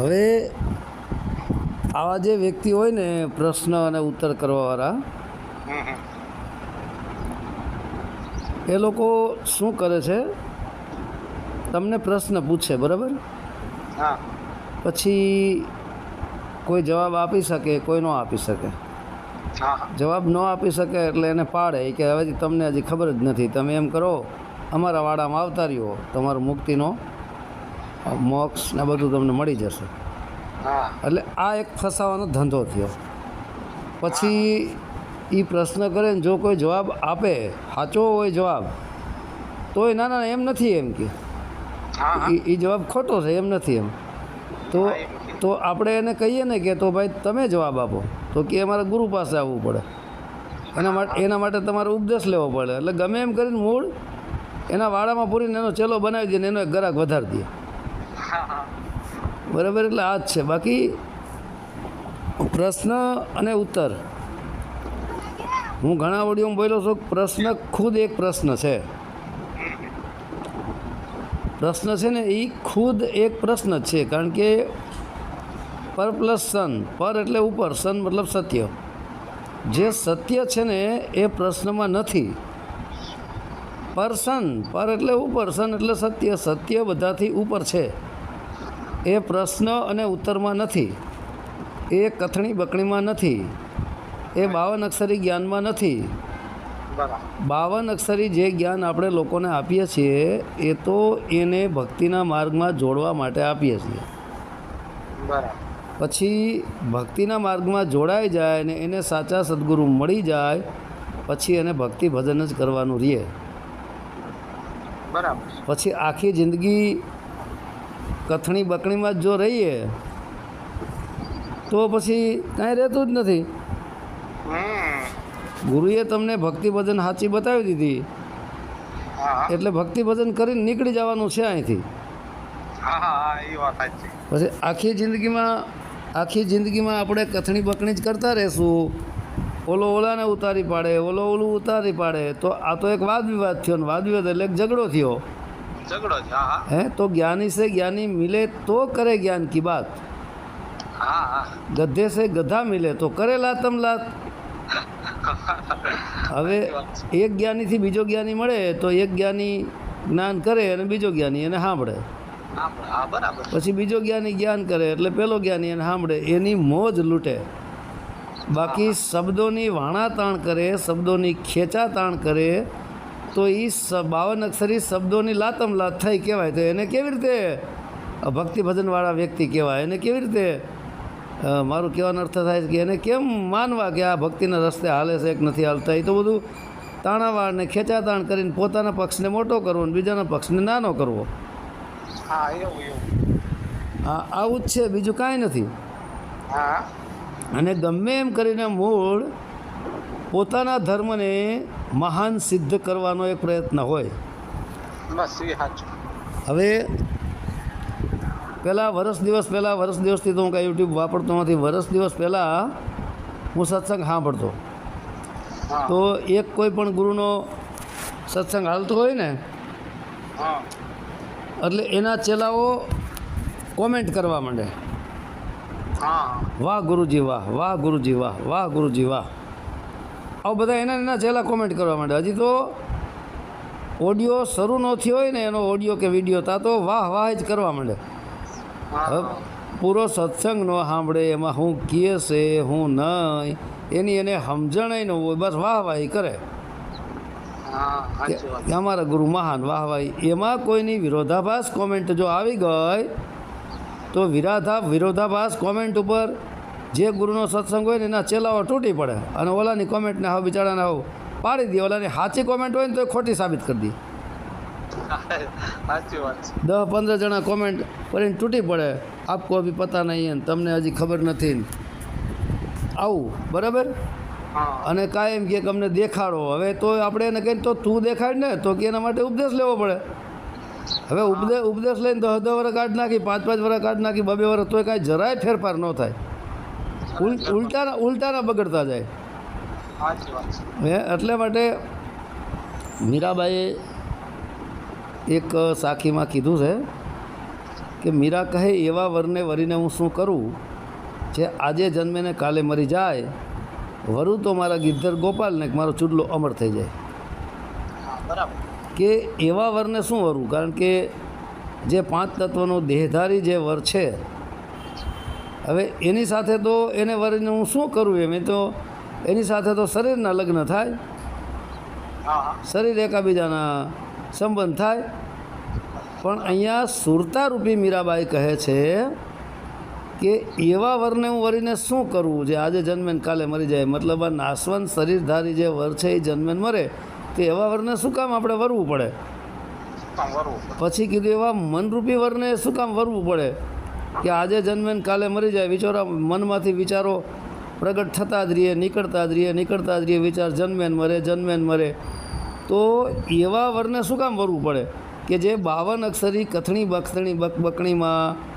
હવે આવા જે વ્યક્તિ હોય ને પ્રશ્ન અને ઉત્તર કરવાવાળા. એ લોકો શું કરે છે? તમને પ્રશ્ન પૂછે બરાબર? પછી કોઈ જવાબ આપી શકે કોઈ ન આપી શકે. જવાબ ન આપી શકે એટલે એને પાડે કે હવે તમને હજી ખબર જ નથી. તમે એમ કરો અમારા વાડામાં આવતા રહ્યો તમારું મુક્તિનો મોક્ષ ને બધું તમને મળી જશે. એટલે આ એક ફસાવાનો ધંધો થયો. પછી એ પ્રશ્ન કરે ને જો કોઈ જવાબ આપે સાચો હોય જવાબ તોય ના ના એમ નથી એમ કે. એ જવાબ ખોટો છે એમ નથી એમ. તો. તો આપણે એને કહીએ ને કે તો ભાઈ તમે જવાબ આપો. તો કે અમારે ગુરુ પાસે આવવું પડે. એના માટે એના માટે તમારે ઉપદેશ લેવો પડે. એટલે ગમે એમ કરીને મૂળ એના વાડામાં પૂરીને એનો ચેલો બનાવી દે ને એનો એક ગરાક વધારી દે. બરાબર એટલે આ જ છે. બાકી પ્રશ્ન અને ઉત્તર. હું ઘણા ઓડિયોમાં બોલ્યો છું પ્રશ્ન ખુદ એક પ્રશ્ન છે. પ્રશ્ન છે ને એ ખુદ એક પ્રશ્ન છે. કારણ કે પર પ્લસ સન, પર એટલે ઉપર, સન મતલબ સત્ય. જે સત્ય છે ને એ પ્રશ્નમાં નથી. પર સન, પર એટલે ઉપર, સન એટલે સત્ય. સત્ય બધાથી ઉપર છે. એ પ્રશ્ન અને ઉત્તરમાં નથી. એ કથણી બકણીમાં નથી. એ બાવન અક્ષરી જ્ઞાનમાં નથી. બાવન અક્ષરી જે જ્ઞાન આપણે લોકોને આપીએ છીએ એ તો એને ભક્તિના માર્ગમાં જોડવા માટે આપીએ છીએ. પછી ભક્તિના માર્ગમાં જોડાઈ જાય ને એને સાચા સદગુરુ મળી જાય પછી એને ભક્તિ ભજન જ કરવાનું રહે. બરાબર. પછી આખી જિંદગી કથણી બકણીમાં જ જો રહીએ તો પછી કાંઈ રહેતું જ નથી. ગુરુએ તમને ભક્તિ ભજન સાચી બતાવી દીધી. એટલે ભક્તિ ભજન કરીને નીકળી જવાનું છે અહીંથી. પછી આખી જિંદગીમાં આખી જિંદગીમાં આપણે કથણી બકણી જ કરતા રહેશું. ઓલો ઓલાને ઉતારી પાડે ઓલો ઓલું ઉતારી પાડે. તો આ તો એક વાદ વિવાદ થયો ને વાદ વિવાદ એટલે એક ઝઘડો થયો. ઝઘડો છે હા તો જ્ઞાની સે જ્ઞાની મિલે તો કરે જ્ઞાન કી બાત ગધે સે ગધા મિલે તો કરે લાતમ લાત હવે એક જ્ઞાનીથી બીજો જ્ઞાની મળે તો એક જ્ઞાની જ્ઞાન કરે અને બીજો જ્ઞાની એને સાંભળે। પછી બીજો જ્ઞાની જ્ઞાન કરે એટલે પેલો જ્ઞાની એને સાંભળે એની મોજ લૂંટે। બાકી શબ્દોની વાણાતાણ કરે શબ્દોની ખેંચાતાણ કરે તો એ બાવન અક્ષરી શબ્દોની લાતમ લાત થઈ કહેવાય. તો એને કેવી રીતે ભક્તિ ભજનવાળા વ્યક્તિ કહેવાય? એને કેવી રીતે મારું કહેવાનો અર્થ થાય છે કે એને કેમ માનવા કે આ ભક્તિના રસ્તે હાલે છે કે નથી હાલતા? એ તો બધું તાણાવાળને ખેંચાતાણ કરીને પોતાના પક્ષને મોટો કરવો અને બીજાના પક્ષને નાનો કરવો. હા આવું જ છે બીજું કાંઈ નથી. હા. અને ગમે એમ કરીને મૂળ પોતાના ધર્મને મહાન સિદ્ધ કરવાનો એક પ્રયત્ન હોય. હવે પહેલાં વરસ દિવસ પહેલાં વરસ દિવસથી તો હું કાંઈ યુટ્યુબ વાપરતો નથી. વરસ દિવસ પહેલાં હું સત્સંગ સાંભળતો. તો એક કોઈ પણ ગુરુનો સત્સંગ હાલતો હોય ને એટલે એના ચેલાઓ કોમેન્ટ કરવા માંડે. હા. વાહ ગુરુજી વાહ વાહ ગુરુજી વાહ વાહ ગુરુજી વાહ. આવું બધા એના એના છેલ્લા કોમેન્ટ કરવા માંડે. હજી તો ઓડિયો શરૂ ન થયો હોય ને એનો ઓડિયો કે વીડિયો તા તો વાહ વાહ જ કરવા માંડે. પૂરો સત્સંગ ન સાંભળે એમાં હું કહે છે હું નહીં એની એને સમજણાય ન હોય બસ વાહ વાહ કરે. અમારા ગુરુ મહાન વાહ વાહ. એમાં કોઈની વિરોધાભાસ કોમેન્ટ જો આવી ગઈ તો વિરાધા વિરોધાભાસ કોમેન્ટ ઉપર જે ગુરુનો સત્સંગ હોય ને એના ચેલાઓ તૂટી પડે. અને ઓલાની કોમેન્ટને હા બિચારાને હવે પાડી દે. ઓલાની સાચી કોમેન્ટ હોય ને તો એ ખોટી સાબિત કરી દે. દસ પંદર જણા કોમેન્ટ કરીને તૂટી પડે. આપકો અભી પતા નહીં તમને હજી ખબર નથી આવું બરાબર? અને કાયમ કે અમને દેખાડો. હવે તો આપણે એને કહીને તો તું દેખાડ ને તો કે એના માટે ઉપદેશ લેવો પડે. હવે ઉપદેશ ઉપદેશ લઈને દસ દસ વર્ષ કાઢ નાખી પાંચ પાંચ વર્ષ કાઢ નાખી બબે વર્ષ તોય કાંઈ જરાય ફેરફાર ન થાય. ઉલટાના ઉલટાના બગડતા જાય. હે એટલે માટે મીરાબાઈએ એક સાખીમાં કીધું છે કે મીરા કહે એવા વરને વરીને હું શું કરું? જે આજે જન્મે ને કાલે મરી જાય વરુ તો મારા ગિદ્ધર ગોપાલને મારો ચૂડલો અમર થઈ જાય. બરાબર. કે એવા વરને શું વરવું કારણ કે જે પાંચ તત્વનો દેહધારી જે વર છે હવે એની સાથે તો એને વરીને હું શું કરું એમ? એ તો એની સાથે તો શરીરના લગ્ન થાય. શરીર એકાબીજાના સંબંધ થાય. પણ અહીંયા સુરતારૂપી મીરાબાઈ કહે છે કે એવા વરને હું વરીને શું કરવું જે આજે જન્મે કાલે મરી જાય. મતલબ આ નાશવંત શરીરધારી જે વર છે એ જન્મે મરે. તો એવા વરને શું કામ આપણે વરવું પડે. પછી કીધું એવા મનરૂપી વરને શું કામ વરવું પડે? કે આજે જન્મે કાલે મરી જાય. વિચારો, મનમાંથી વિચારો પ્રગટ થતા જ રહીએ, નીકળતા જ રહીએ, નીકળતા જ રહીએ. વિચાર જન્મે મરે જન્મે મરે. તો એવા વરને શું કામ વરવું પડે? કે જે બાવન અક્ષરી કથણી બખતણી બક બકણીમાં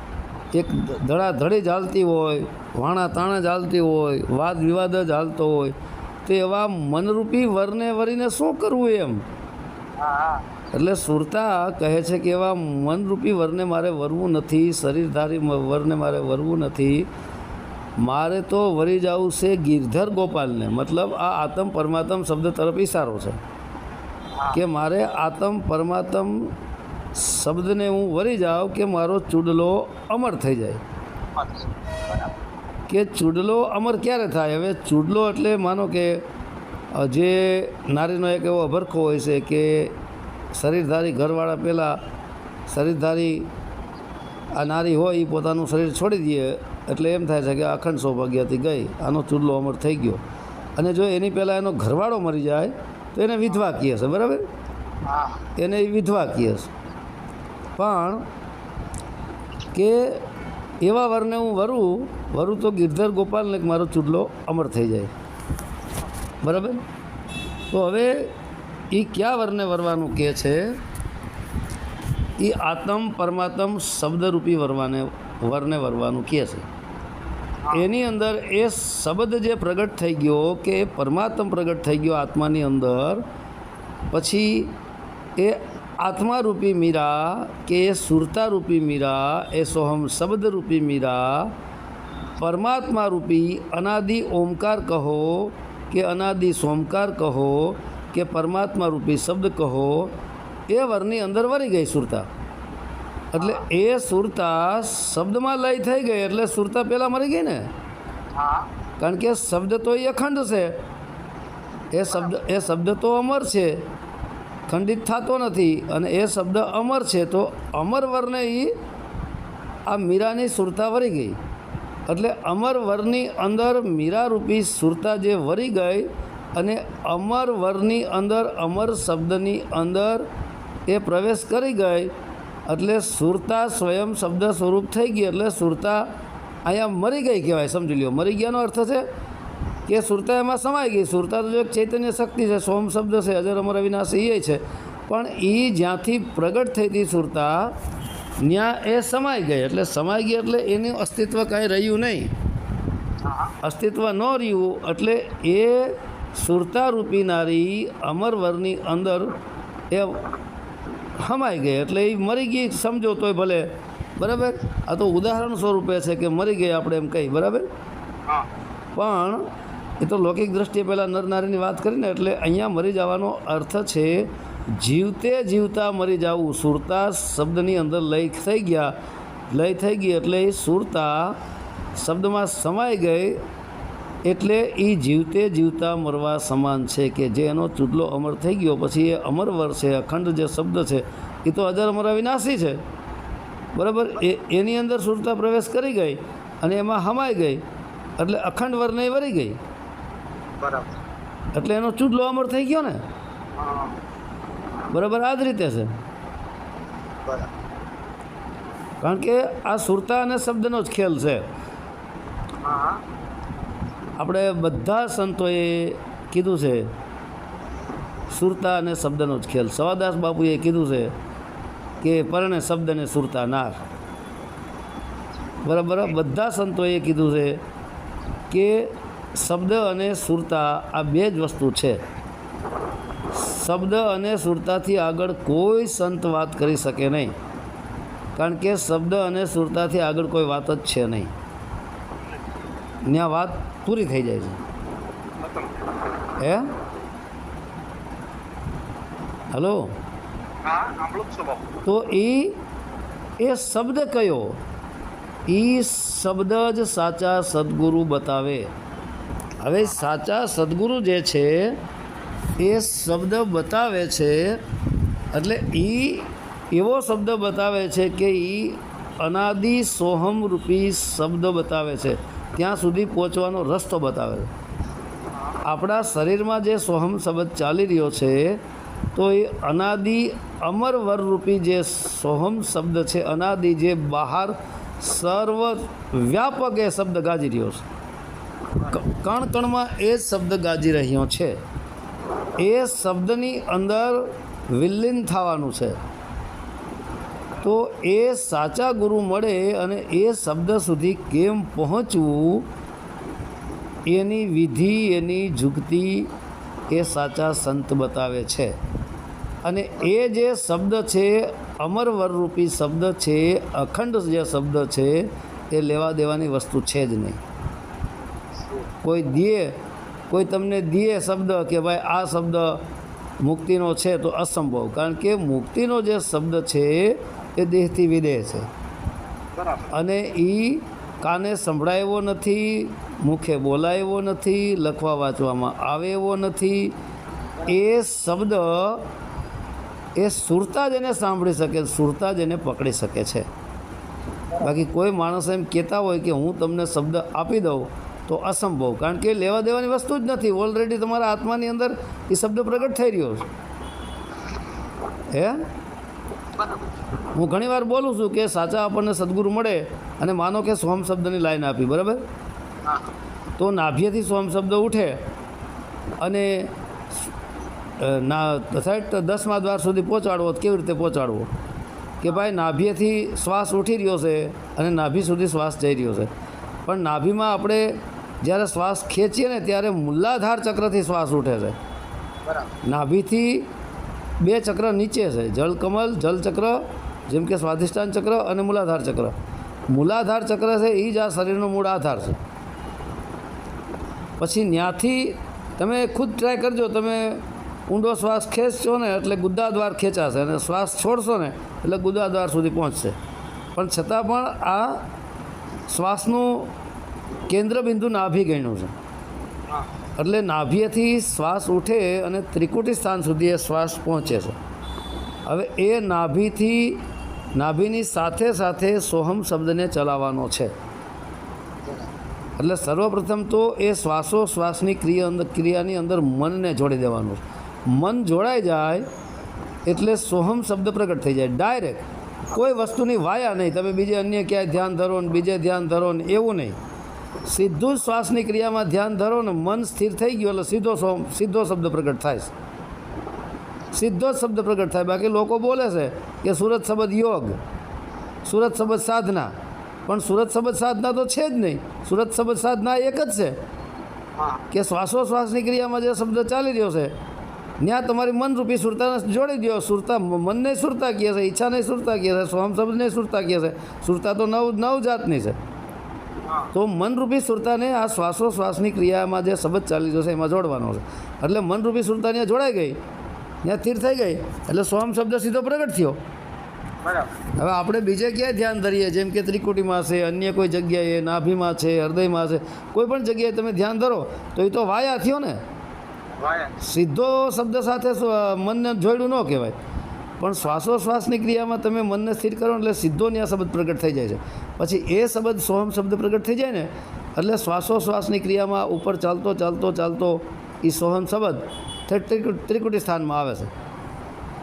એક ધડાધડી ચાલતી હોય, વાણા તાણા ચાલતી હોય, વાદ વિવાદ જ હાલતો હોય. તો એવા મનરૂપી વરને વરીને શું કરવું એમ? હા. એટલે સુરતા કહે છે કે એવા મનરૂપી વરને મારે વરવું નથી શરીરધારી વરને મારે વરવું નથી. મારે તો વરી જવું છે ગિરધર ગોપાલને. મતલબ આ આતમ પરમાત્મ શબ્દ તરફ ઇશારો છે. કે મારે આતમ પરમાત્મ શબ્દને હું વરી જાઉં કે મારો ચૂડલો અમર થઈ જાય. કે ચૂડલો અમર ક્યારે થાય? હવે ચૂડલો એટલે માનો કે જે નારીનો એક એવો અભરખો હોય છે કે શરીરધારી ઘરવાળા પહેલાં શરીરધારી આ નારી હોય એ પોતાનું શરીર છોડી દે. એટલે એમ થાય છે કે અખંડ સૌભાગ્યથી ગઈ. આનો ચૂડલો અમર થઈ ગયો. અને જો એની પહેલાં એનો ઘરવાળો મરી જાય તો એને વિધવા કહે છે બરાબર? હા. એને એ વિધવા કહે છે. પણ કે એવા વરને હું વરું વરું તો ગિરધર ગોપાલને મારો ચૂડલો અમર થઈ જાય. બરાબર? તો હવે એ કયા વરને વરવાનું કહે છે? એ આત્મ પરમાત્મ શબ્દરૂપી વરવાને વરને વરવાનું કહે છે. એની અંદર એ શબ્દ જે પ્રગટ થઈ ગયો કે એ પરમાત્મ પ્રગટ થઈ ગયો આત્માની અંદર પછી એ આત્મારૂપી મીરા કે એ સુરતારૂપી મીરા એ સોહમ શબ્દરૂપી મીરા પરમાત્મા રૂપી અનાદિ ઓમકાર કહો કે અનાદિ સોમકાર કહો કે પરમાત્મા રૂપી શબ્દ કહો એ વરની અંદર વરી ગઈ સુરતા. એટલે એ સુરતા શબ્દમાં લય થઈ ગઈ એટલે સુરતા પહેલાં મરી ગઈ ને? કારણ કે શબ્દ તો એ અખંડ છે. એ શબ્દ એ શબ્દ તો અમર છે. ખંડિત થતો નથી અને એ શબ્દ અમર છે તો અમર વરને એ આ મીરાની સુરતા વરી ગઈ. એટલે અમર વરની અંદર મીરારૂપી સુરતા જે વરી ગઈ અને અમર વરની અંદર અમર શબ્દની અંદર એ પ્રવેશ કરી ગઈ. એટલે સુરતા સ્વયં શબ્દ સ્વરૂપ થઈ ગઈ. એટલે સુરતા અહીંયા મરી ગઈ કહેવાય સમજી લ્યો. મરી ગયાનો અર્થ છે કે સુરતા એમાં સમાઈ ગઈ. સુરતા તો એક ચૈતન્ય શક્તિ છે સોમ શબ્દ છે અજર અમર અવિનાશી એ છે. પણ એ જ્યાંથી પ્રગટ થઈ હતી સુરતા ત્યાં એ સમાઈ ગઈ. એટલે સમાઈ ગઈ એટલે એનું અસ્તિત્વ કાંઈ રહ્યું નહીં. અસ્તિત્વ ન રહ્યું એટલે એ સુરતારૂપી નારી અમરવરની અંદર એ હમાઈ ગઈ એટલે એ મરી ગઈ સમજો તોય ભલે. બરાબર? આ તો ઉદાહરણ સ્વરૂપે છે કે મરી ગઈ આપણે એમ કહી બરાબર? પણ એ તો લૌકિક દ્રષ્ટિએ પહેલાં નર નારીની વાત કરીને એટલે અહીંયા મરી જવાનો અર્થ છે જીવતે જીવતા મરી જવું સુરતા શબ્દની અંદર લય થઈ ગયા. લય થઈ ગઈ એટલે એ સુરતા શબ્દમાં સમાઈ ગઈ. એટલે એ જીવતે જીવતા મરવા સમાન છે કે જે એનો ચૂડલો અમર થઈ ગયો પછી એ અમરવર છે અખંડ જે શબ્દ છે એ તો અજર અમર અવિનાશી છે. બરાબર? એ એની અંદર સુરતા પ્રવેશ કરી ગઈ અને એમાં હમાઈ ગઈ. એટલે અખંડ વર્ણ વરી ગઈ. બરાબર. એટલે એનો ચૂડલો અમર થઈ ગયો ને? બરાબર આ જ રીતે છે. કારણ કે આ સુરતા અને શબ્દનો જ ખેલ છે. હા. આપણે બધા સંતોએ કીધું છે, સુરતા અને શબ્દનો જ ખેલ. સવાદાસ બાપુએ કીધું છે કે પરણે શબ્દને સુરતા નાર બરાબર? બધા સંતોએ કીધું છે કે શબ્દ અને સુરતા આ બે જ વસ્તુ છે. શબ્દ અને સુરતાથી આગળ કોઈ સંત વાત કરી શકે નહીં. કારણ કે શબ્દ અને સુરતાથી આગળ કોઈ વાત જ છે નહીં. ત્યાં વાત પૂરી થઈ જાય છે. હે? હલો? તો એ એ શબ્દ કયો? એ શબ્દ જ સાચા સદગુરુ બતાવે. હવે સાચા સદગુરુ જે છે, એ શબ્દ બતાવે છે, એટલે એ એવો શબ્દ બતાવે છે કે એ અનાદિ સોહમ રૂપી શબ્દ બતાવે છે. ત્યાં સુધી પહોંચવાનો રસ્તો બતાવે છે. આપણા શરીરમાં જે સોહમ શબ્દ ચાલી રહ્યો છે, તો એ અનાદિ અમર વરરૂપી જે સોહમ શબ્દ છે, અનાદિ જે બહાર સર્વ વ્યાપક એ શબ્દ ગાજી રહ્યો છે. કણ કણમાં એ શબ્દ ગાજી રહ્યો છે. એ શબ્દની અંદર વિલીન થવાનું છે. તો એ સાચા ગુરુ મળે અને એ શબ્દ સુધી કેમ પહોંચવું? એની વિધિ, એની જુગતી એ સાચા સંત બતાવે છે. અને એ જે શબ્દ છે અમરવરરૂપી શબ્દ છે, અખંડ જે શબ્દ છે, એ લેવા દેવાની વસ્તુ છે જ નહીં. કોઈ દીએ કોઈ તમને દીએ શબ્દ કે ભાઈ આ શબ્દ મુક્તિનો છે તો અસંભવ. કારણ કે મુક્તિનો જે શબ્દ છે એ દેહથી વિદેહ છે. અને એ કાને સંભળાયો નથી મુખે બોલાયો નથી લખવા વાંચવામાં આવે એવો નથી એ શબ્દ એ સુરતા જ એને સાંભળી શકે સુરતા જ એને પકડી શકે છે. બાકી કોઈ માણસ એમ કહેતા હોય કે હું તમને શબ્દ આપી દઉં તો અસંભવ કારણ કે લેવા દેવાની વસ્તુ જ નથી. ઓલરેડી તમારા આત્માની અંદર એ શબ્દ પ્રગટ થઈ રહ્યો છે. હે? હું ઘણીવાર બોલું છું કે સાચા આપણને સદગુરુ મળે અને માનો કે સોમ શબ્દની લાઈન આપી બરાબર? તો નાભ્યથી સોમ શબ્દ ઉઠે અને ના સાહેબ દસમા દ્વાર સુધી પહોંચાડવો કેવી રીતે પહોંચાડવો? કે ભાઈ નાભ્યથી શ્વાસ ઉઠી રહ્યો છે અને નાભી સુધી શ્વાસ જઈ રહ્યો છે. પણ નાભીમાં આપણે જ્યારે શ્વાસ ખેંચીએ ને ત્યારે મૂલાધાર ચક્રથી શ્વાસ ઉઠે છે. નાભીથી બે ચક્ર નીચે છે. જળકમલ જલચક્ર જેમ કે સ્વાધિષ્ઠાન ચક્ર અને મૂલાધાર ચક્ર. મૂલાધાર ચક્ર છે એ જ આ શરીરનો મૂળ આધાર છે. પછી ત્યાંથી તમે ખુદ ટ્રાય કરજો, તમે ઊંડો શ્વાસ ખેંચશો ને, એટલે ગુદ્દાદ્વાર ખેંચાશે અને શ્વાસ છોડશો ને, એટલે ગુદ્દાદ્વાર સુધી પહોંચશે. પણ છતાં પણ આ શ્વાસનું કેન્દ્રબિંદુ નાભી ગણ્યું છે. એટલે નાભિયેથી શ્વાસ ઉઠે અને ત્રિકુટી સ્થાન સુધી એ શ્વાસ પહોંચે છે. હવે એ નાભીથી, નાભીની સાથે સાથે સોહમ શબ્દને ચલાવવાનો છે. એટલે સર્વપ્રથમ તો એ શ્વાસો શ્વાસની ક્રિયા અંદર ક્રિયાની અંદર મનને જોડી દેવાનું મન જોડાઈ જાય એટલે સોહમ શબ્દ પ્રગટ થઈ જાય. ડાયરેક્ટ કોઈ વસ્તુની વાયા નહીં. તમે બીજે અન્ય ક્યાંય ધ્યાન ધરો ને બીજે ધ્યાન ધરો ને એવું નહીં. સીધું જ શ્વાસની ક્રિયામાં ધ્યાન ધરો ને મન સ્થિર થઈ ગયું એટલે સીધો સોમ સીધો શબ્દ પ્રગટ થાય છે. સીધો જ શબ્દ પ્રગટ થાય. બાકી લોકો બોલે છે કે સુરત શબ્દ યોગ સુરત શબ્દ સાધના. પણ સુરત શબ્દ સાધના તો છે જ નહીં. સુરત શબ્દ સાધના એક જ છે. કે શ્વાસોશ્વાસની ક્રિયામાં જે શબ્દ ચાલી રહ્યો છે ત્યાં તમારી મનરૂપી સુરતાને જોડી દો સુરતા મનને સુરતા કહે છે ઈચ્છાને સુરતા કહે છે સ્વમ શબ્દને સુરતા કહે છે. સુરતા તો નવ નવ જાતની છે. તો મનરૂપી સુરતાને આ શ્વાસોશ્વાસની ક્રિયામાં જે શબ્દ ચાલી જશે એમાં જોડવાનો છે. એટલે મનરૂપી સુરતા ત્યાં જોડાઈ ગઈ ત્યાં સ્થિર થઈ ગઈ એટલે સોમ શબ્દ સીધો પ્રગટ થયો. હવે આપણે બીજે ક્યાંય ધ્યાન ધરીએ જેમ કે ત્રિકુટીમાં છે અન્ય કોઈ જગ્યાએ નાભીમાં છે હૃદયમાં છે કોઈ પણ જગ્યાએ તમે ધ્યાન ધરો તો એ તો વાયા થયો ને. સીધો શબ્દ સાથે મનને જોડ્યું ન કહેવાય. પણ શ્વાસોશ્વાસની ક્રિયામાં તમે મનને સ્થિર કરો એટલે સીધો આ શબ્દ પ્રગટ થઈ જાય છે. પછી એ શબ્દ સોહમ શબ્દ પ્રગટ થઈ જાય ને એટલે શ્વાસોશ્વાસની ક્રિયામાં ઉપર ચાલતો ચાલતો ચાલતો એ સોહમ શબ્દ ત્રિકુ- ત્રિકુટી સ્થાનમાં આવે છે.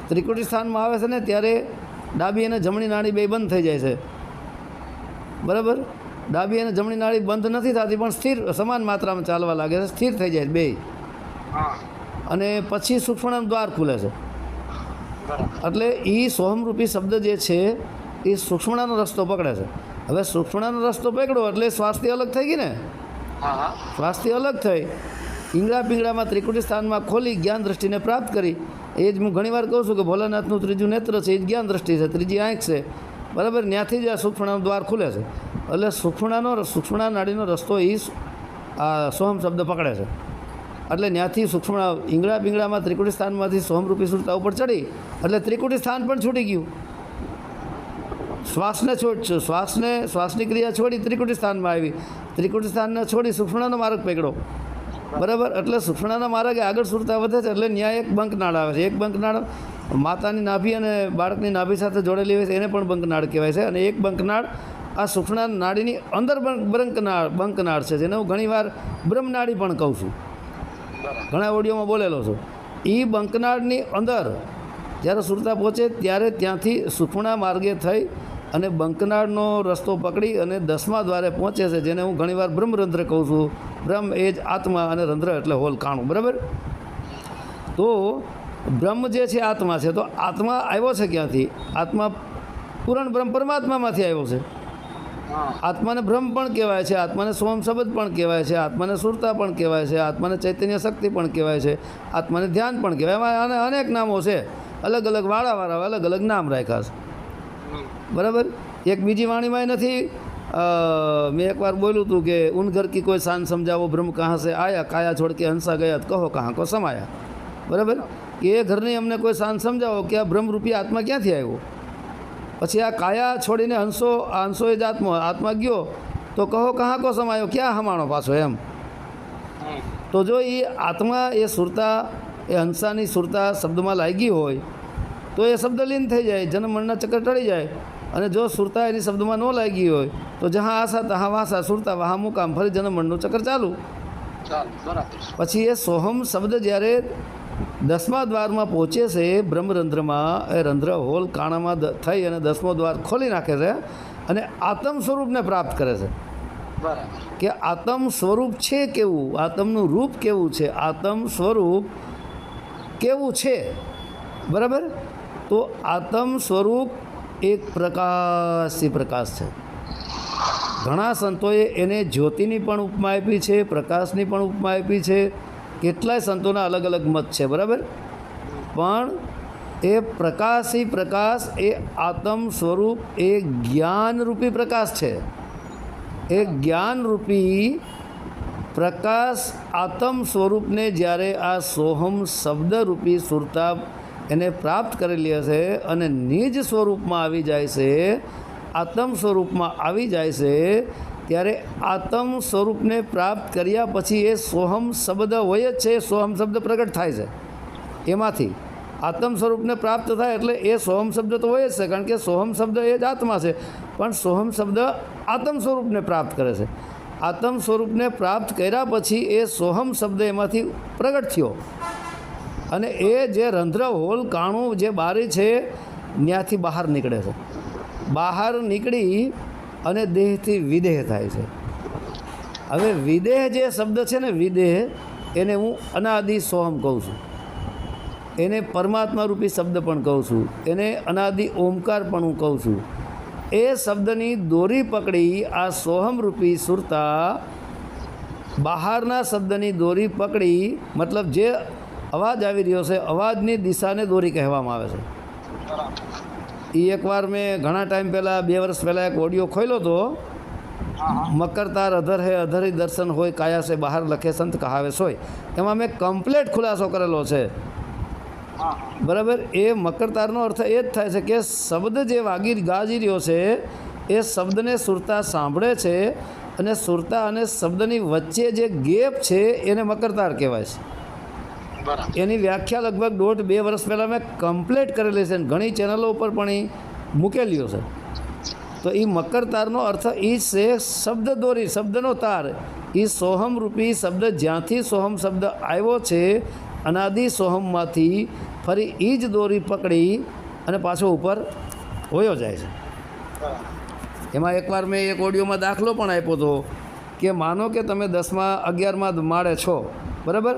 ત્રિકુટી સ્થાનમાં આવે છે ને ત્યારે ડાબી અને જમણી નાળી બે બંધ થઈ જાય છે. બરાબર? ડાબી અને જમણી નાળી બંધ નથી થતી પણ સ્થિર સમાન માત્રામાં ચાલવા લાગે છે સ્થિર થઈ જાય બે. હા. અને પછી સૂક્ષ્મણાનું દ્વાર ખુલે છે. એટલે એ સોહમરૂપી શબ્દ જે છે એ સૂક્ષ્મણાનો રસ્તો પકડે છે. હવે સૂક્ષ્મણાનો રસ્તો પકડ્યો એટલે શ્વાસથી અલગ થઈ ગઈ ને? શ્વાસથી અલગ થઈ. ઈંગળા પિંગળામાં ત્રિકુટી સ્થાનમાં ખોલી જ્ઞાન દ્રષ્ટિને પ્રાપ્ત કરી. એ જ હું ઘણીવાર કહું છું કે ભોલાનાથનું ત્રીજું નેત્ર છે એ જ જ્ઞાન દ્રષ્ટિ છે ત્રીજી આંખ છે. બરાબર? ત્યાંથી જ આ સુખફણાનું દ્વાર ખુલે છે. એટલે સુખફણાનો સુખફણા નાડીનો રસ્તો એ આ સોહમ શબ્દ પકડે છે. એટલે ત્યાંથી સૂક્ષ્મ ઈંગળા પિંગળામાં ત્રિકુટી સ્થાનમાંથી સોમરૂપી સુરતા ઉપર ચડી એટલે ત્રિકુટી સ્થાન પણ છૂટી ગયું. શ્વાસને છોડ શ્વાસને શ્વાસની ક્રિયા છોડી ત્રિકુટી સ્થાનમાં આવી. ત્રિકુટી સ્થાનને છોડી સૂક્ષ્મણાનો માર્ગ પકડ્યો. બરાબર? એટલે સૂક્ષ્મણાના માર્ગે આગળ સુરતા વધે છે એટલે ન્યાય એક બંકનાળ આવે છે. એક બંકનાળ માતાની નાભી અને બાળકની નાભી સાથે જોડેલી હોય છે, એને પણ બંકનાળ કહેવાય છે. અને એક બંકનાળ આ સૂક્ષ્મણા નાડીની અંદર બંક બંકનાળ બંકનાળ છે, જેને હું ઘણીવાર બ્રહ્મનાડી પણ કહું છું. ઘણા ઓડિયોમાં બોલેલો છું. એ બંકનાળની અંદર જ્યારે સુરતા પહોંચે ત્યારે ત્યાંથી સુખણા માર્ગે થઈ અને બંકનાળનો રસ્તો પકડી અને દસમા દ્વારે પહોંચે છે, જેને હું ઘણીવાર બ્રહ્મરંધ્ર કહું છું. બ્રહ્મ એ જ આત્મા અને રંધ્ર એટલે હોલ કાણું, બરાબર? તો બ્રહ્મ જે છે આત્મા છે. તો આત્મા આવ્યો છે ક્યાંથી? આત્મા પૂરણ બ્રહ્મ પરમાત્મામાંથી આવ્યો છે. આત્માને ભ્રમ પણ કહેવાય છે આત્માને સોમ શબ્દ પણ કહેવાય છે આત્માને સુરતા પણ કહેવાય છે આત્માને ચૈતન્ય શક્તિ પણ કહેવાય છે આત્માને ધ્યાન પણ કહેવાય. એમાં આને અનેક નામો છે. અલગ અલગ વાળાવાળા અલગ અલગ નામ રાખ્યા છે. બરાબર? એક બીજી વાણીમાં નથી. મેં એકવાર બોલ્યું હતું કે ઉન ઘર કી કોઈ શાન સમજાવો બ્રહ્મ કહાં સે આયા? કાયા છોડ કે હંસા ગયા કહો કહાં કો સમાયા. બરાબર? કે એ ઘરની અમને કોઈ શાન સમજાવો કે આ બ્રહ્મરૂપી આત્મા ક્યાંથી આવ્યો? પછી આ કાયા છોડીને હંસો આ હંસો એ જ આત્મા આત્મા ગયો તો કહો કહાં કો સમાયો ક્યાં હમાણો પાછો એમ? તો જો એ આત્મા એ સુરતા એ હંસાની સુરતા શબ્દમાં લાગી હોય તો એ શબ્દ લીન થઈ જાય જન્મ મરણના ચક્કર ટળી જાય. અને જો સુરતા એની શબ્દમાં ન લાગી હોય તો જહાં આશા તહાં વાસા સુરતા વહા મુકામ ફરી જન્મ મરણનું ચક્કર ચાલુ. પછી એ સોહમ શબ્દ જ્યારે દસમા દ્વારમાં પહોંચે છે બ્રહ્મરંધ્રમાં. એ રંધ્ર હોલ કાણામાં થઈ અને દસમો દ્વાર ખોલી નાખે છે અને આત્મ સ્વરૂપને પ્રાપ્ત કરે છે. બરાબર. કે આત્મ સ્વરૂપ છે કેવું? આત્મનું રૂપ કેવું છે? આત્મ સ્વરૂપ કેવું છે? બરાબર? તો આત્મ સ્વરૂપ એક પ્રકાશથી પ્રકાશ છે. ઘણા સંતોએ એને જ્યોતિની પણ ઉપમા આપી છે પ્રકાશની પણ ઉપમા આપી છે કેટલાય સંતોના અલગ અલગ મત છે, બરાબર? પણ એ પ્રકાશી પ્રકાશ, એ આત્મ સ્વરૂપ, એ જ્ઞાનરૂપી પ્રકાશ છે. એ જ્ઞાનરૂપી પ્રકાશ આત્મ સ્વરૂપને જ્યારે આ સોહમ શબ્દરૂપી સુરતા એને પ્રાપ્ત કરેલી હશે અને નિજ સ્વરૂપમાં આવી જાય છે, આત્મ સ્વરૂપમાં આવી જાય છે ત્યારે આત્મ સ્વરૂપને પ્રાપ્ત કર્યા પછી એ સોહમ શબ્દ હોય જ છે, એ સોહમ શબ્દ પ્રગટ થાય છે. એમાંથી આત્મ સ્વરૂપને પ્રાપ્ત થાય એટલે એ સોહમ શબ્દ તો હોય જ છે, કારણ કે સોહમ શબ્દ એ જ આત્મા છે, પણ સોહમ શબ્દ આત્મ સ્વરૂપને પ્રાપ્ત કરે છે. આત્મ સ્વરૂપને પ્રાપ્ત કર્યા પછી એ સોહમ શબ્દ એમાંથી પ્રગટ થયો. અને એ જે રંધ્ર હોલ કાણું જે બારી છે, ત્યાંથી બહાર નીકળે છે. બહાર નીકળી અને દેહથી વિદેહ થાય છે. હવે વિદેહ જે શબ્દ છે ને વિદેહ, એને હું અનાદિ સોહમ કહું છું. એને પરમાત્મા રૂપી શબ્દ પણ કહું છું. એને અનાદિ ઓમકાર પણ હું કહું છું. એ શબ્દની દોરી પકડી આ સોહમ રૂપી સુરતા બહારના શબ્દની દોરી પકડી, મતલબ જે અવાજ આવી રહ્યો છે, અવાજની દિશાને દોરી કહેવામાં આવે છે. એ એકવાર મેં ઘણા ટાઈમ પહેલાં, બે વર્ષ પહેલાં એક ઓડિયો ખોલ્યો હતો મકરતાર અધર હે, અધરી દર્શન હોય, કાયા છે બહાર લખે સંત કહાવે સોય. એમાં મેં કમ્પ્લેટ ખુલાસો કરેલો છે. બરાબર? એ મકરતારનો અર્થ એ જ થાય છે કે શબ્દ જે વાગી, ગાજી રહ્યો છે, એ શબ્દને સુરતા સાંભળે છે અને સુરતા અને શબ્દની વચ્ચે જે ગેપ છે, એને મકરતાર કહેવાય છે. એની વ્યાખ્યા લગભગ દોઢ બે વર્ષ પહેલાં મેં કમ્પ્લીટ કરેલી છે અને ઘણી ચેનલો ઉપર પણ એ મૂકેલીઓ છે. તો એ મકર તારનો અર્થ એ છે શબ્દ દોરી શબ્દનો તાર. એ સોહમ રૂપી શબ્દ જ્યાંથી સોહમ શબ્દ આવ્યો છે અનાદિ સોહમમાંથી ફરી એ જ દોરી પકડી અને પાછો ઉપર હોયો જાય છે. એમાં એકવાર મેં એક ઓડિયોમાં દાખલો પણ આપ્યો હતો કે માનો કે તમે દસમા અગિયારમાં માળે છો બરાબર?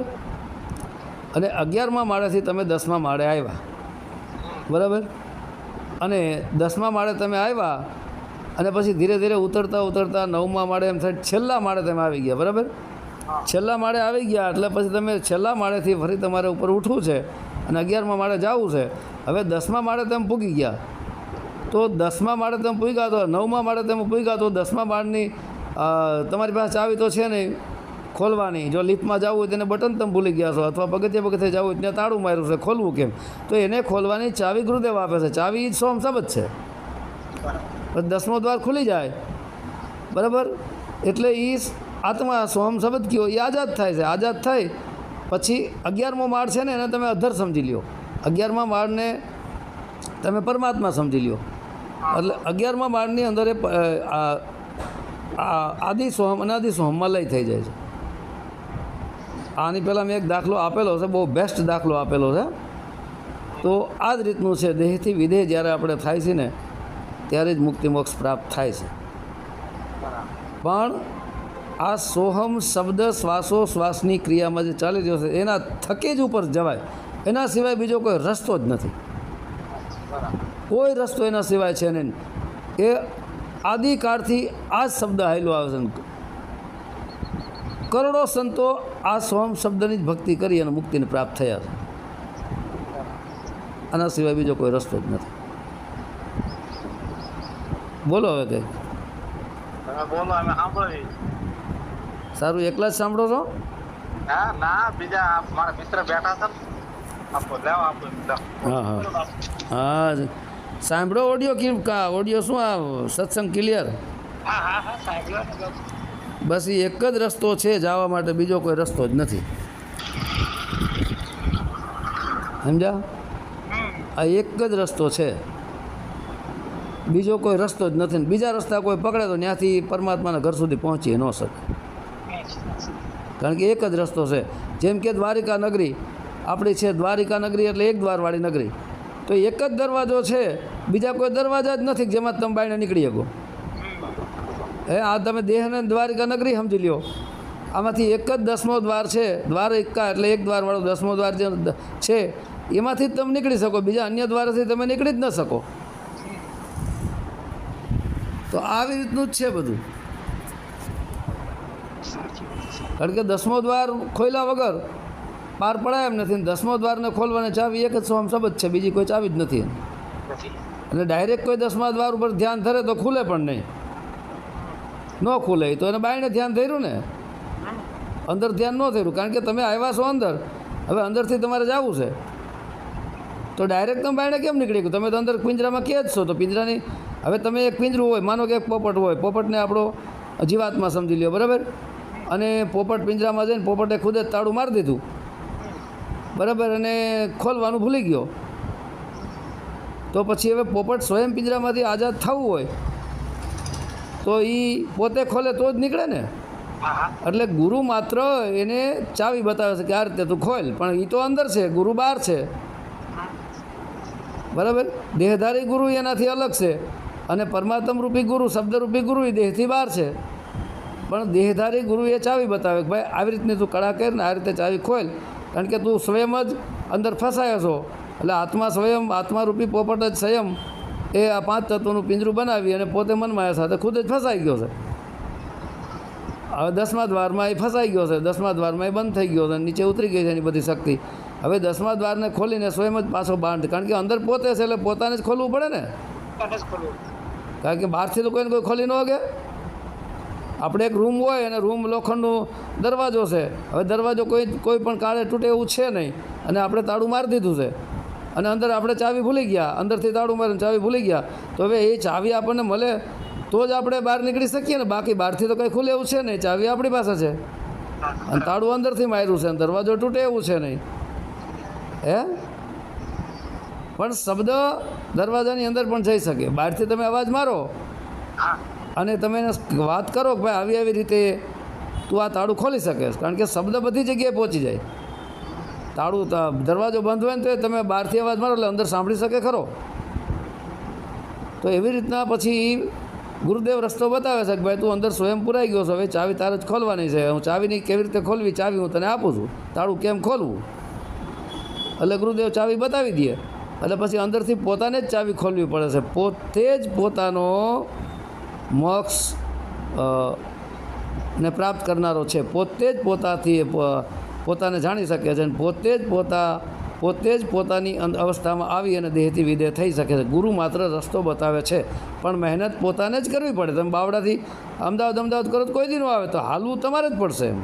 અને અગિયારમા માળેથી તમે દસમા માળે આવ્યા. બરાબર? અને દસમા માળે તમે આવ્યા અને પછી ધીરે ધીરે ઉતરતા ઉતરતા નવમા માળે એમ થાય છેલ્લા માળે તમે આવી ગયા બરાબર? છેલ્લા માળે આવી ગયા એટલે પછી તમે છેલ્લા માળેથી ફરી તમારે ઉપર ઉઠવું છે અને અગિયારમાં માળે જવું છે. હવે દસમા માળે તમે પૂગી ગયા. તો દસમા માળે તમે પૂગ્યા તો નવમા માળે તમે પૂગ્યા તો દસમા માળની તમારી પાસે ચાવી તો છે નહીં. ખોલવાની. જો લિફ્ટમાં જવું હોય તેને બટન તમે ભૂલી ગયા છો. અથવા પગથિયે પગથિયે જવું હોય ત્યાં તાળું માર્યું છે ખોલવું કેમ? તો એને ખોલવાની ચાવી ગુરુદેવ આપે છે. ચાવી ઈ સોમ જ છે. દસમો દ્વાર ખુલી જાય. બરાબર? એટલે એ આત્મા સોહમ શબ્દ કયો. એ આઝાદ થાય છે. આઝાદ થાય પછી અગિયારમો માળ છે ને એને તમે અધર સમજી લ્યો. અગિયારમા માળને તમે પરમાત્મા સમજી લ્યો. એટલે અગિયારમા માળની અંદર એ આ આદિ સોહમ અનાદિ સોહમમાં લય થઈ જાય છે. આની પહેલાં મેં એક દાખલો આપેલો છે, બહુ બેસ્ટ દાખલો આપેલો છે. તો આ જ રીતનું છે, દેહથી વિદેહ જ્યારે આપણે થાય છે ને, ત્યારે જ મુક્તિ મોક્ષ પ્રાપ્ત થાય છે. પણ આ સોહમ શબ્દ શ્વાસો શ્વાસની ક્રિયામાં જે ચાલી રહ્યો છે, એના થકી જ ઉપર જવાય. એના સિવાય બીજો કોઈ રસ્તો જ નથી. કોઈ રસ્તો એના સિવાય છે નહીં. એ આદિકાળથી આ જ શબ્દ હાયલો આવે છે. કરોડો સંતો આ સોમ શબ્દની જ ભક્તિ કરી અને મુક્તિને પ્રાપ્ત થયા છે. આના સિવાય બીજો કોઈ રસ્તો જ નથી. બોલો હવે કંઈ તમે બોલો અમે સાંભળીએ. સારું એકલા જ સાંભળો છો? હા સાંભળો ઓડિયો કેમ કા? ઓડિયો શું આ સત્સંગ ક્લિયર? હા હા હા સાંભળ્યો બસ. એ એક જ રસ્તો છે, જવા માટે બીજો કોઈ રસ્તો જ નથી. સમજા આ એક જ રસ્તો છે. બીજો કોઈ રસ્તો જ નથી બીજા રસ્તા કોઈ પકડે તો ત્યાંથી પરમાત્માના ઘર સુધી પહોંચી ન શકે. કારણ કે એક જ રસ્તો છે. જેમ કે દ્વારિકા નગરી, આપણી છે દ્વારિકા નગરી એટલે એક દ્વારવાળી નગરી. તો એક જ દરવાજો છે, બીજા કોઈ દરવાજા જ નથી જેમાં તમે બાયણે નીકળી શકો. હે આ તમે દેહને દ્વારિકા નગરી સમજી લ્યો. આમાંથી એક જ દસમો દ્વાર છે દ્વારિકા એટલે એક દ્વારવાળો દસમો દ્વાર જે છે એમાંથી જ તમે નીકળી શકો. બીજા અન્ય દ્વારથી તમે નીકળી જ ન શકો. તો આવી રીતનું જ છે બધું. કારણ કે દસમો દ્વાર ખોલ્યા વગર પાર પડાય એમ નથી. દસમો દ્વારને ખોલવાની ચાવી એક જ સોમ સબત છે. બીજી કોઈ ચાવી જ નથી. એટલે ડાયરેક્ટ કોઈ દસમા દ્વાર ઉપર ધ્યાન ધરે તો ખુલે પણ નહીં. ન ખુલે તો એને બાયણે ધ્યાન થયું ને. અંદર ધ્યાન ન થયું કારણ કે તમે આવ્યા છો અંદર. હવે અંદરથી તમારે જવું છે. તો ડાયરેક્ટ તમે બાયણે કેમ નીકળી ગયું? તમે તો અંદર પિંજરામાં કે જ છો, તો પિંજરાની હવે તમે એક પિંજરું હોય, માનો કે એક પોપટ હોય, પોપટને આપણો જીવાતમાં સમજી લ્યો, બરાબર? અને પોપટ પિંજરામાં જઈને પોપટે ખુદ તાળું મારી દીધું. બરાબર? અને ખોલવાનું ભૂલી ગયો. તો પછી હવે પોપટ સ્વયં પિંજરામાંથી આઝાદ થવું હોય તો એ પોતે ખોલે તો જ નીકળે ને? એટલે ગુરુ માત્ર એને ચાવી બતાવે છે કે આ રીતે તું ખોલ પણ એ તો અંદર છે ગુરુ બહાર છે. બરાબર? દેહધારી ગુરુ એનાથી અલગ છે. અને પરમાત્મ રૂપી ગુરુ શબ્દરૂપી ગુરુ એ દેહથી બહાર છે. પણ દેહધારી ગુરુ એ ચાવી બતાવે કે ભાઈ આવી રીતની તું કળા કર ને આ રીતે ચાવી ખોલ. કારણ કે તું સ્વયં જ અંદર ફસાયો છો. એટલે આત્મા સ્વયં આત્મારૂપી પોપટ જ સ્વયં. એ આ પાંચ તત્વોનું પિંજરું બનાવી અને પોતે મનમાયા સાથે ખુદ જ ફસાઈ ગયો છે. હવે દસમા દ્વારમાં એ ફસાઈ ગયો છે. દસમા દ્વારમાં એ બંધ થઈ ગયો છે નીચે ઉતરી ગઈ છે એની બધી શક્તિ. હવે દસમા દ્વારને ખોલીને સ્વયં જ પાછો બાંધ. કારણ કે અંદર પોતે છે એટલે પોતાને જ ખોલવું પડે ને. ખોલવું. કારણ કે બહારથી તો કોઈને કોઈ ખોલી ન શકે. આપણે એક રૂમ હોય અને રૂમ લોખંડનો દરવાજો છે. હવે દરવાજો કોઈ કોઈ પણ કાળે તૂટે એવું છે નહીં. અને આપણે તાળું મારી દીધું છે. અને અંદર આપણે ચાવી ભૂલી ગયા, અંદરથી તાળું મારીને ચાવી ભૂલી ગયા. તો હવે એ ચાવી આપણને મળે તો જ આપણે બહાર નીકળી શકીએ ને. બાકી બહારથી તો કંઈ ખુલે એવું છે નહીં. ચાવી આપણી પાસે છે. અને તાળું અંદરથી માર્યું છે. દરવાજો તૂટે એવું છે નહીં. હે? પણ શબ્દ દરવાજાની અંદર પણ જઈ શકે. બહારથી તમે અવાજ મારો. અને તમે એને વાત કરો કે ભાઈ આવી આવી રીતે તું આ તાળું ખોલી શકે કારણ કે શબ્દ બધી જગ્યાએ પહોંચી જાય. તાળું દરવાજો બંધ હોય ને તો તમે બહારથી અવાજ મારો, એટલે અંદર સાંભળી શકે ખરો. તો એવી રીતના પછી ગુરુદેવ રસ્તો બતાવે છે કે ભાઈ તું અંદર સ્વયં પુરાઈ ગયો છો, હવે ચાવી તારે જ ખોલવાની છે. હું ચાવીની કેવી રીતે ખોલવી, ચાવી હું તને આપું છું. તાળું કેમ ખોલવું? એટલે ગુરુદેવ ચાવી બતાવી દે. એટલે પછી અંદરથી પોતાને જ ચાવી ખોલવી પડે છે. પોતે જ પોતાનો મોક્ષ ને પ્રાપ્ત કરનારો છે. પોતે જ પોતાથી પોતાને જાણી શકે છે અને પોતે જ પોતા પોતે જ પોતાની અવસ્થામાં આવી અને દેહથી વિદેહ થઈ શકે છે. ગુરુ માત્ર રસ્તો બતાવે છે પણ મહેનત પોતાને જ કરવી પડે. તમે બાવડાથી અમદાવાદ અમદાવાદ કરો તો કોઈ દી ન આવે તો હાલવું તમારે જ પડશે એમ.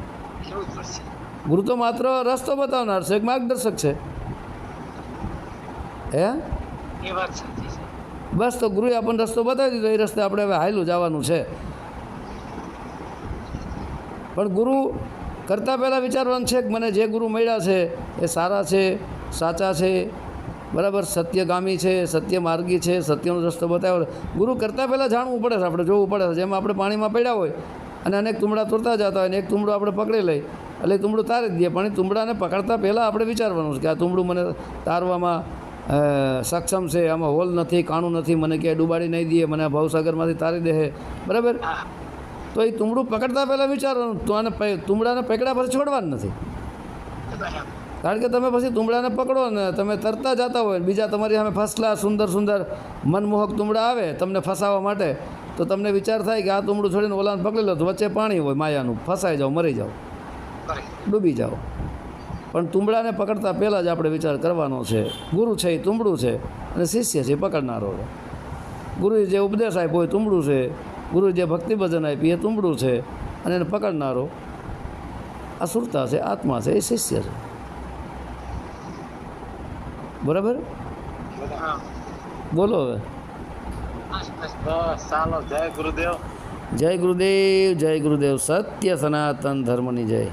ગુરુ તો માત્ર રસ્તો બતાવનાર છે એક માર્ગદર્શક છે. હે? એ વાત છે. બસ તો ગુરુએ આપણને રસ્તો બતાવી દીધો એ રસ્તે આપણે હવે હાયલું જવાનું છે. પણ ગુરુ કરતાં પહેલાં વિચારવાનું છે કે મને જે ગુરુ મળ્યા છે એ સારા છે, સાચા છે, બરાબર? સત્યગામી છે સત્ય માર્ગી છે, સત્યનો રસ્તો બતાવ્યો ગુરુ કરતાં પહેલાં જાણવું પડે છે, આપણે જોવું પડે છે. જેમ આપણે પાણીમાં પડ્યા હોય અને અનેક તુમડા તોડતા જતા હોય અને એક તુમડો આપણે પકડી લઈ, એટલે તુમડું તારી દઈએ પણ એ તુમડાને પકડતા પહેલાં આપણે વિચારવાનું છે કે આ તુમડું મને તારવામાં સક્ષમ છે. આમાં હોલ નથી, કાણું નથી. મને ક્યાંય ડૂબાડી નહીં દે. મને ભાવસાગરમાંથી તારી દે. બરાબર? તો એ તુમડું પકડતા પહેલાં વિચારવાનું. તો આને તુમડાને પકડ્યા પછી છોડવાનું નથી. કારણ કે તમે પછી તુમડાને પકડો ને તમે તરતા જતા હોય બીજા તમારી સામે ક્લાસ સુંદર સુંદર, મનમોહક તુમડા આવે, તમને ફસાવા માટે, તો તમને વિચાર થાય કે આ તુમડું છોડીને ઓલાને પકડી લો તો વચ્ચે પાણી હોય માયાનું. ફસાઈ જાઓ, મરી જાઓ. ડૂબી જાઓ. પણ તુંબડાને પકડતા પહેલાં જ આપણે વિચાર કરવાનો છે. ગુરુ છે એ તુંબડું છે અને શિષ્ય છે એ પકડનારો છે. ગુરુએ જે ઉપદેશ આપ્યો એ તુંબડું છે. ગુરુએ જે ભક્તિ ભજન આપી એ તુંબડું છે અને એને પકડનારો આ સુરતા છે આત્મા છે એ શિષ્ય છે. બરાબર? હા બોલો હવે. જય ગુરુદેવ. જય ગુરુદેવ જય ગુરુદેવ. સત્ય સનાતન ધર્મની જય.